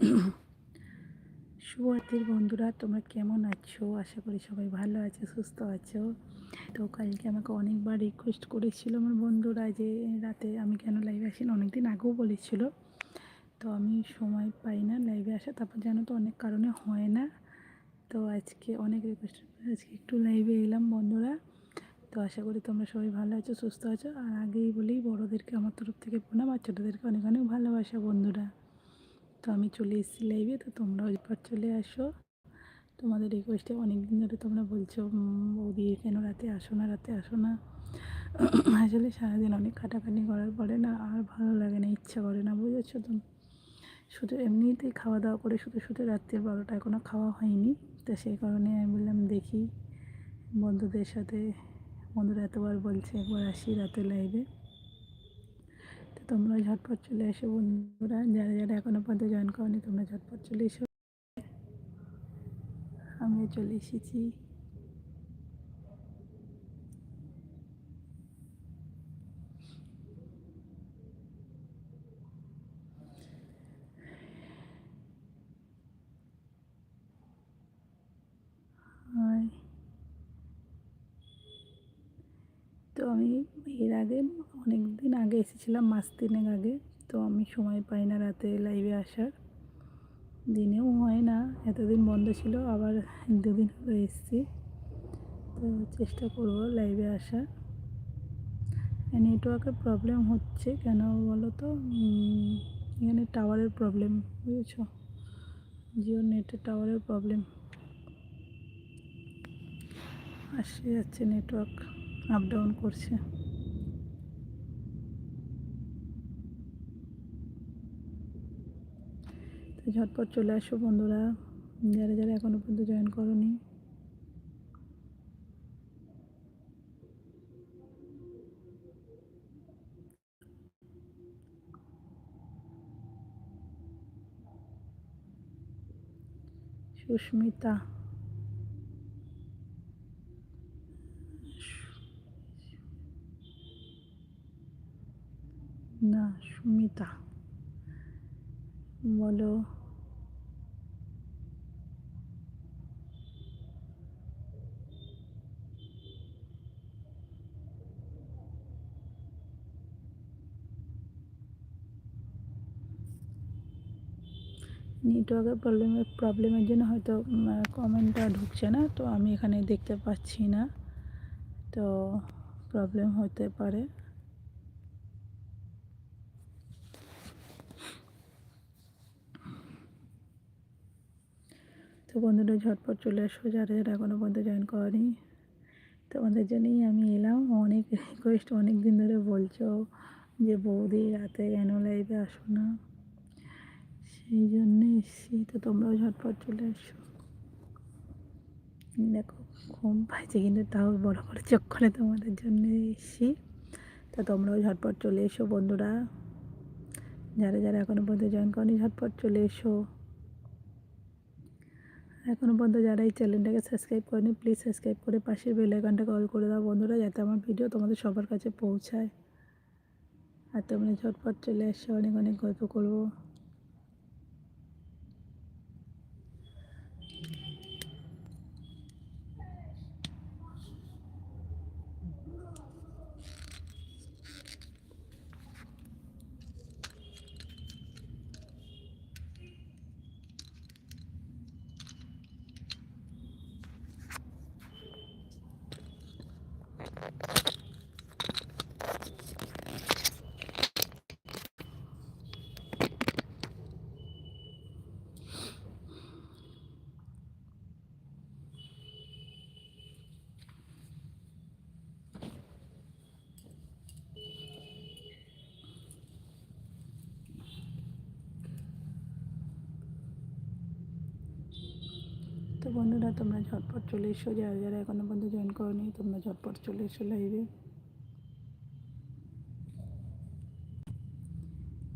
শুভরাত্রির বন্ধুরা, তোমরা কেমন আছো? আশা করি সবাই ভালো আছো, সুস্থ আছো। তো কালকে আমাকে অনেকবার রিকোয়েস্ট করেছিল আমার বন্ধুরা যে, রাতে আমি কেন লাইভে আসি না? অনেকদিন আগেও বলেছিল। তো আমি সময় পাই না লাইভে আসা। তারপর জানো তো, অনেক কারণে হয় না। তো আজকে অনেক রিকোয়েস্ট আজকে একটু লাইভে এলাম বন্ধুরা। তো আশা করি তোমরা সবাই ভালো আছো, সুস্থ আছো। আর আগেই বলেই বড়োদেরকে আমার তরফ থেকে প্রণাম। আর ছোটোদেরকে অনেক অনেক ভালোবাসা বন্ধুরা। তো আমি চলে এসেছি লাইভে তো তোমরাও এরপর চলে আসো। তোমাদের রিকোয়েস্টে অনেক দিন ধরে তোমরা বলছো বৌদি, কেন রাতে আসো না, রাতে আসো না? আসলে সারাদিন অনেক খাটাখাটি করার পরে না আর ভালো লাগে না, ইচ্ছা করে না, বুঝেছ তো? শুধু এমনিতেই খাওয়া দাওয়া করে শুধু শুধু রাত্রির বারোটা এখনও খাওয়া হয়নি। তো সেই কারণে আমি বললাম, দেখি বন্ধুদের সাথে, বন্ধুরা এতবার বলছে, একবার আসি রাতে লাইভে তোমরা ঝটপট চলে এসো বন্ধুরা। যারা যারা এখনও পর্যন্ত জয়েন করনি, তোমরা ঝটপট চলে এসো। আমি চলে এসেছি তো আমি এর আগে অনেক দিন আগে এসেছিলাম মাস তিনেক আগে, তো আমি সময় পাই না রাতে লাইভে আসার। দিনেও হয় না, এতদিন বন্ধ ছিল, আবার দুদিন হলো এসেছি। তো চেষ্টা করব লাইভে আসার। নেটওয়ার্কের প্রবলেম হচ্ছে, কেন বলো তো এখানে টাওয়ারের প্রবলেম বুঝেছ? জিও নেটের টাওয়ারের প্রবলেম আসে যাচ্ছে নেটওয়ার্ক আপ ডাউন করছে। তো ঝটপট চলে আসো বন্ধুরা। যারা যারা এখনও পর্যন্ত জয়েন করনি। সুস্মিতা না সুমিতা বলো। নেটওয়ার্কের প্রবলেমের প্রবলেমের জন্য হয়তো কমেন্টটা ঢুকছে না, তো আমি এখানে দেখতে পাচ্ছি না। তো প্রবলেম হতে পারে তো বন্ধুরা ঝটপট চলে আসো যারা যারা এখনও পর্যন্ত জয়েন করেনি। তোমাদের জন্যই আমি এলাম। অনেক রিকোয়েস্ট অনেক দিন ধরে বলছো যে, বৌদি, রাতে কেন লাইভে আসো না? সেই জন্যে এসছি। তো তোমরাও ঝটপট চলে এসো দেখো, ঘুম পাইছে কিন্তু তাও বড় চোখ করে তোমাদের জন্য এসছি। তা তোমরাও ঝটপট চলে এসো বন্ধুরা। যারা যারা এখনও পর্যন্ত জয়েন করনি, ঝটপট চলে এসো। এখনও পর্যন্ত যারা এই চ্যানেলটাকে সাবস্ক্রাইব করেনি প্লিজ সাবস্ক্রাইব করে পাশের বেল আইকনটাকে অল করে দাও বন্ধুরা, যাতে আমার ভিডিও তোমাদের সবার কাছে পৌঁছায়। আর তোমরা ঝটপট চলে এসে, অনেক অনেক গল্প করব। তোমরা ঝটপট চলে এসো, যারা যারা এখনও পর্যন্ত জয়েন করনি, তোমরা ঝটপট চলে এসো লাইভে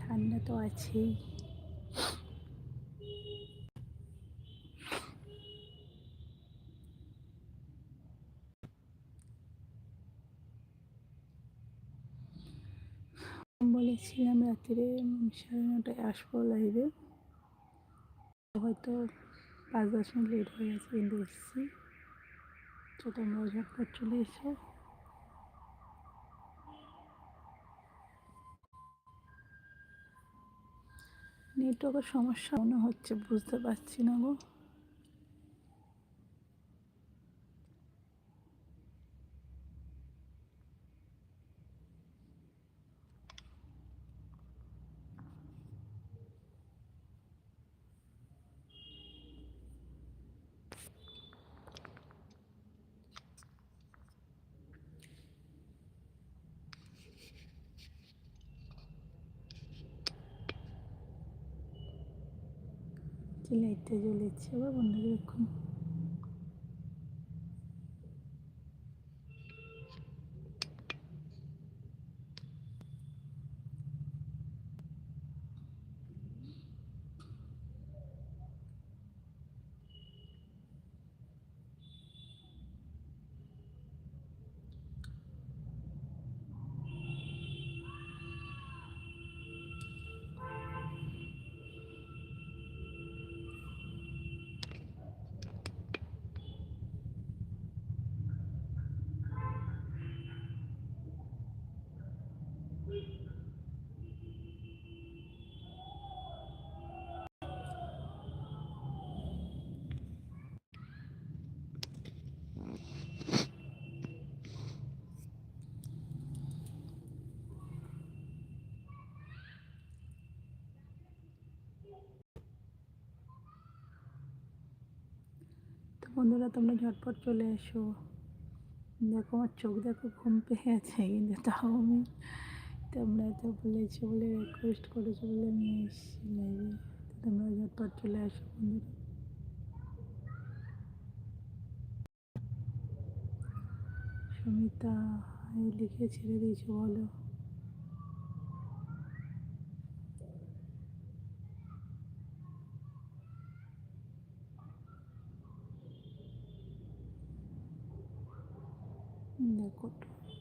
ঠান্ডা তো আছেই। বলেছিলাম রাত্রে সাড়ে নটায় আসব লাইভে হয়তো পাঁচ দশ মিনিট লেট হয়ে গেছে, কিন্তু এসেছি। তো তোমরাও করে চলে এসে। নেটওয়ার্কের সমস্যা মনে হচ্ছে, বুঝতে পারছি না গো। চিলাইতে চলেছে বা বন্ধুরা এরকম বন্ধুরা, তোমরা ঝটপট চলে এসো। দেখো, আমার চোখ দেখো, ঘুম পেয়ে আছে কিন্তু তাও আমি তোমরা এত বলেছ বলে রিকোয়েস্ট করেছ বলে আমি এসেছি। লাইভে তোমরা ঝটপট চলে আসো বন্ধুরা। সুমিতা লিখে ছেড়ে দিয়েছ বলো।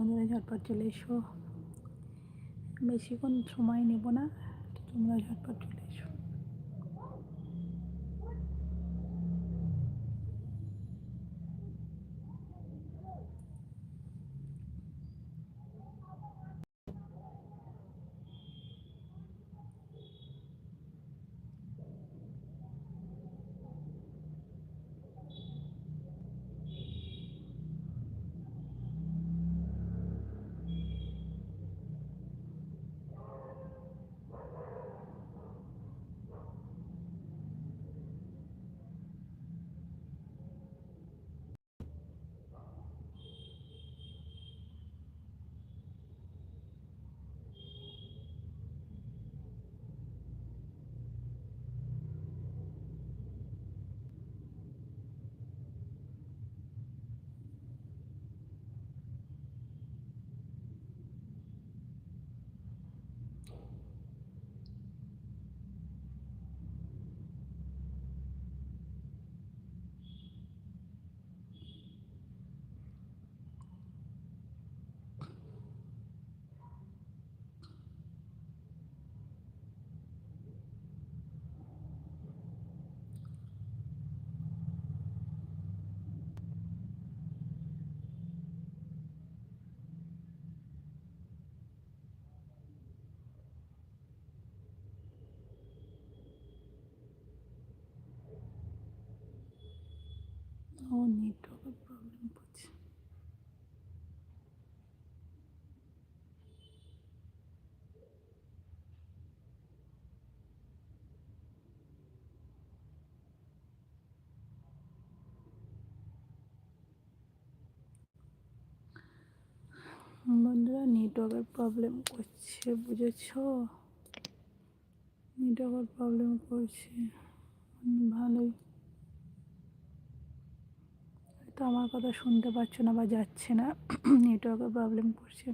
বন্ধুরা ঝটপট চলে এসো। বেশিক্ষণ সময় নেব না তোমরা ঝটপট চলে খুব প্রবলেম বন্ধুরা নেটওয়ার্কের প্রবলেম করছে বুঝেছ? নেটওয়ার্কের প্রবলেম করছে। ভালোই। তো আমার কথা শুনতে পাচ্ছে না বা যাচ্ছে না নেটওয়ার্কের প্রবলেম করছে।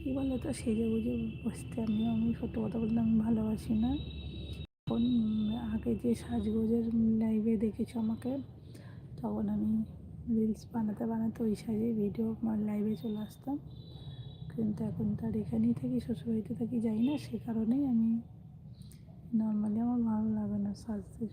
কী বলো তো সেজে বুঝে বসতে আমি আমি সত্য কথা বলতে আমি ভালোবাসি না। আগে যে সাজগোজের লাইভে দেখেছ আমাকে, তখন আমি রিলস বানাতে বানাতে ওই সাজে ভিডিও আমার লাইভে চলে আসতাম। কিন্তু এখন তার এখানেই থাকি, শ্বশুরবাড়িতে থাকি, যাই না, সে কারণেই আমি নর্মালি আমার ভালো লাগে না সাজতে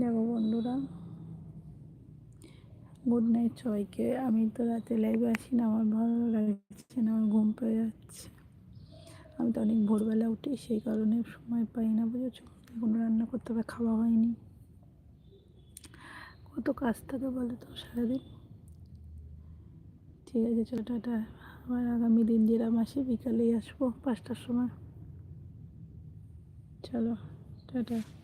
দেখো বন্ধুরা। গুড নাইট সবাইকে। আমি তো রাতে লাইভে আসি না, আমার ভালো লাগছে না, আমার ঘুম পেয়ে যাচ্ছে। আমি তো অনেক ভোরবেলা উঠি, সেই কারণে সময় পাই না, বুঝেছ? এখনও রান্না করতে হবে খাওয়া হয়নি। কত কাজ থাকে বলে তো সারাদিন? ঠিক আছে, চলো, টাটা। আবার আগামী দিন যেরাম আসি, বিকালেই আসব, পাঁচটার সময়। চলো, টাটা।